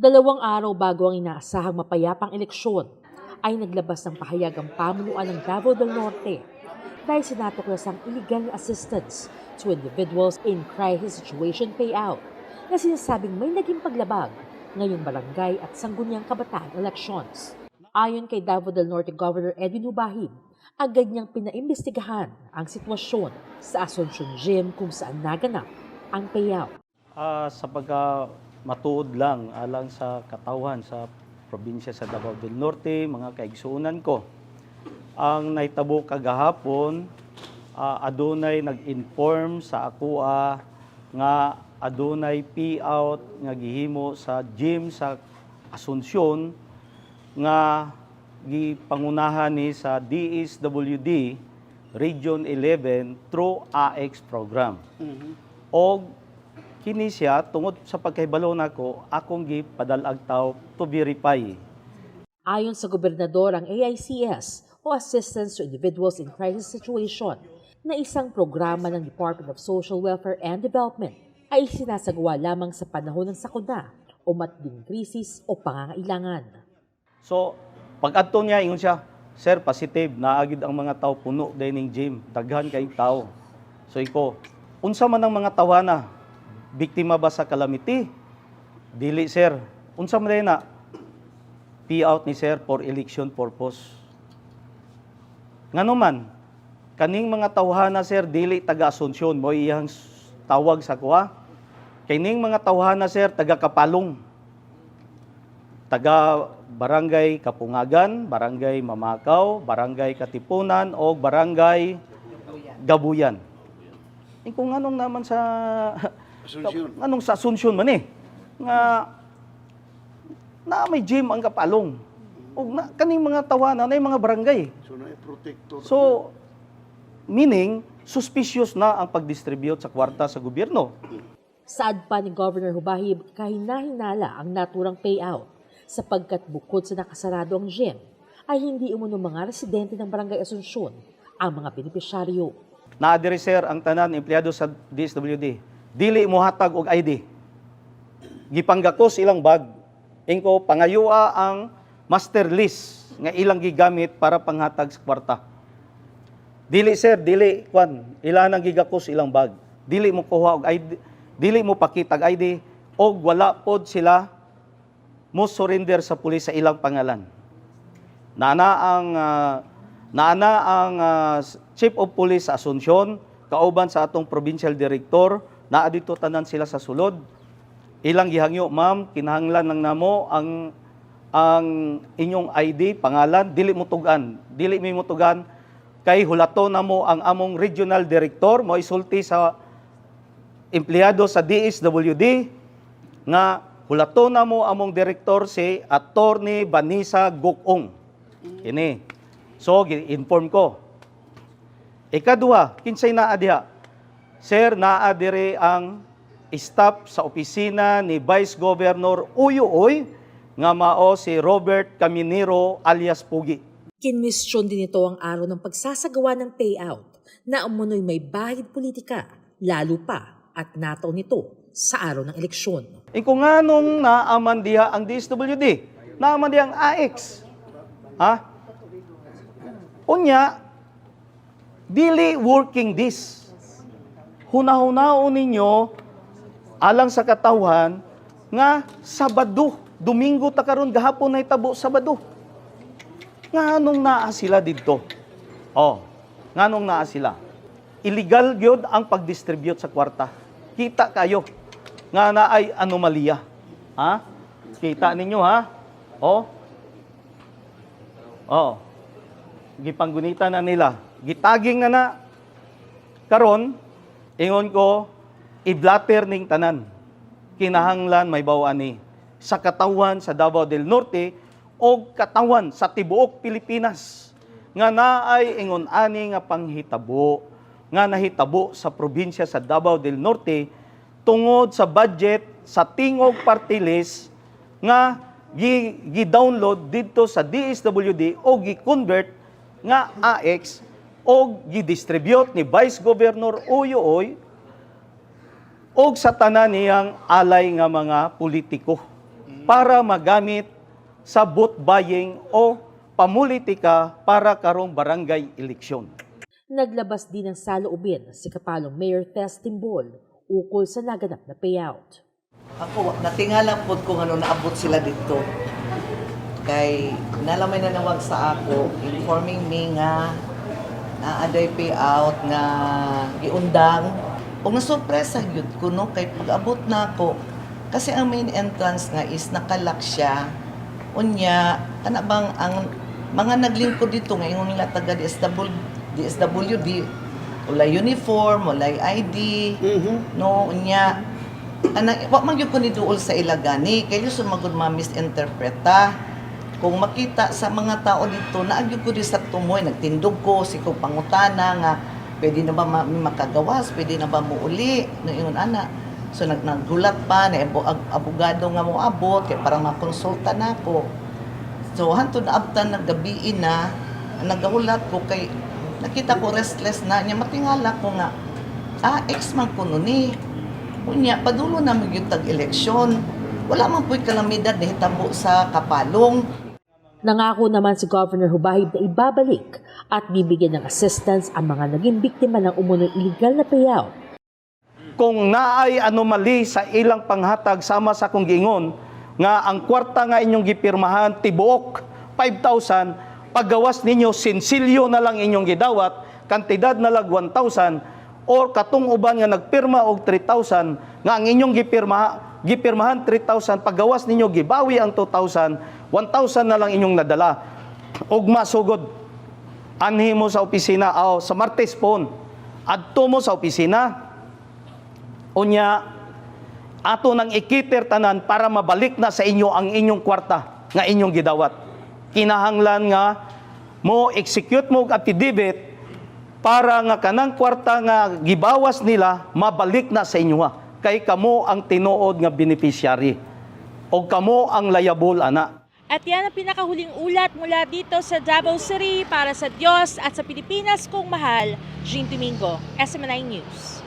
Dalawang araw bago ang inaasahang mapayapang eleksyon, ay naglabas ng pahayag ang pamunuan ng Davao del Norte dahil sinatuklas ang illegal assistance to individuals in crisis situation payout na sinasabing may naging paglabag ngayong barangay at sangguniang kabataan elections. Ayon kay Davao del Norte Governor Edwin Hubahib, agad niyang pinaimbestigahan ang sitwasyon sa Asuncion Gym kung saan naganap ang payout. Ah, sa pagka matuod lang alang sa katawan sa probinsya sa Davao del Norte, mga kaigsuunan ko. Ang naitabo kagahapon, ah, adunay nag-inform sa akoa nga adunay payout nga gihimo sa gym sa Asunsyon nga gipangunahan ni sa DSWD Region 11 through AX program. Og kini siya tungod sa pagkahibalo nako akong gipadalag taw to verify. Ayon sa gobernador, ang AICS o Assistance to Individuals in Crisis Situation na isang programa ng Department of Social Welfare and Development ay sinasagawa lamang sa panahon ng sakuna o matinding krisis o pangangailangan. So pag adto niya ingon siya, Sir, positive naagid ang mga tao puno dining gym, daghan kay tao. So iko, unsa man ang mga tawana? Biktima ba sa calamity? Dili, sir. Unsa man na? Payout ni sir for election purpose. Ngano man, kaning mga tawhana sir dili taga Asunsyon mo iyang tawag sa kuha. Kining mga tawhana sir taga Kapalong. Taga Barangay Kapungagan, Barangay Mamakaw, Barangay Katipunan o Barangay Gabuyan. Eh, kung anong naman sa Asunsyon. anong sa Asunsyon man eh nga na may gym ang Kapalong. O na, kaning mga tawanan na mga barangay. So na protector. So, meaning, suspicious na ang pag-distribute sa kwarta sa gobyerno. Saad pa ni Governor Hubahib, kahina-hinala ang naturang payout sapagkat bukod sa nakasarado ang gym, ay hindi umuno mga residente ng Barangay Asunsyon ang mga benepisyaryo. Naadiri sir ang tanan empleyado sa DSWD. Dili mo hatag og ID. Gipanggakos ilang bag. Ingko pangayua ang master list nga ilang gigamit para panghatag sa kwarta. Dili sir, dili kwan, ilan ang gigakos ilang bag. Dili mo kuha og ID, dili mo pakita og ID og wala pod sila mo surrender sa pulis sa ilang pangalan. Naana ang ah, naana ang ah, Chief of Police sa Asunsyon, kauban sa atong provincial director, naa dito tanan sila sa sulod. Ilang gihangyo, ma'am, kinahanglan lang namo ang ang inyong ID, pangalan, dili mo tugan. Dili mi mo tugan kay hulato na mo ang among regional director mo isulti sa empleyado sa DSWD nga hulato na mo among direktor si Attorney Vanessa Gokong. Kini. So, gi-inform ko. Ikaduha, kinsay naa diha? Sir, naa dire ang staff sa opisina ni Vice Governor Uyuoy nga mao si Robert Caminero alias Pugi. Kinwestiyon din ito ang araw ng pagsasagawa ng payout na umunoy may bahid politika, lalo pa at nataw nito sa araw ng eleksyon. E kung anong naaman diha ang DSWD, naaman diha ang AX. Ha? Unya, dili working this. Hunahunaon ninyo alang sa katawhan nga Sabado, Domingo ta karon gahapon na itabo Sabado. Nganong naa sila didto? Oh, nganong naa sila? Illegal gyud ang pag-distribute sa kwarta. Kita kayo nga na ay anomalya. Ha? Kita ninyo ha? Oh. Oh. Gipanggunita na nila. Gitaging na na. Karon, ingon ko, i-blatter ning tanan. Kinahanglan may bawani sa katawan sa Davao del Norte o katawan sa tibuok Pilipinas. Nga naay ingon ani nga panghitabo. Nga nahitabo sa probinsya sa Davao del Norte tungod sa budget sa tingog party list nga gi- gi-download dito sa DSWD o gi-convert nga AX o gi-distribute ni Vice Governor Uyoy og sa tanan niyang alay nga mga politiko. para magamit sa vote buying o pamulitika para karong barangay eleksyon. Naglabas din ng saloobin si Kapalong Mayor Tess Timbol ukol sa naganap na payout. Ako, natingala po kung ano naabot sila dito. Kay nalamay na nawag sa ako, informing me nga na aday payout nga giundang. O nasurpresa yun ko no, kay pag-abot na ako. Kasi ang main entrance nga is nakalak siya. Unya, kana bang ang mga naglingkod dito ngayon nila taga DSW, DSWD, wala uniform, wala ID, no, unya, ana wa man gyud ko ni duol sa ilagani kay sumagod ma misinterpreta kung makita sa mga tao dito na agyud ko sa tumoy nagtindog ko si ko pangutana nga pwede na ba ma- makagawas? Pwede na ba muuli? No ingon ana. So nag pa na abogado nga mo abot kay para makonsulta na ako. So hantod na abtan naggabi na nagahulat ko kay nakita ko restless na niya matingala ko nga ah ex man ko nun eh. Unya, padulo na yung tag-eleksyon. Wala man po'y kalamidad na hitabo sa kapalong. Nangako naman si Governor Hubahib na ibabalik at bibigyan ng assistance ang mga naging biktima ng umunong illegal na payout. Kung naay anomaly sa ilang panghatag sama sa kong giingon nga ang kwarta nga inyong gipirmahan tibuok 5,000 paggawas ninyo sinsilyo na lang inyong gidawat kantidad na lag 1,000 or katong uban nga nagpirma og 3,000 nga ang inyong gipirma gipirmahan 3,000 paggawas ninyo gibawi ang 2,000 1,000 na lang inyong nadala. Ug masugod anhi mo sa opisina. O sa Martes phone. Adto mo sa opisina. Unya ato nang ikiter tanan para mabalik na sa inyo ang inyong kwarta nga inyong gidawat. Kinahanglan nga mo execute mo og affidavit para nga kanang kwarta nga gibawas nila mabalik na sa inyo ha. Kay kamo ang tinuod nga beneficiary. O kamo ang liable ana. At yan ang pinakahuling ulat mula dito sa Davao City para sa Diyos at sa Pilipinas kong mahal, Jean Domingo, SMNI News.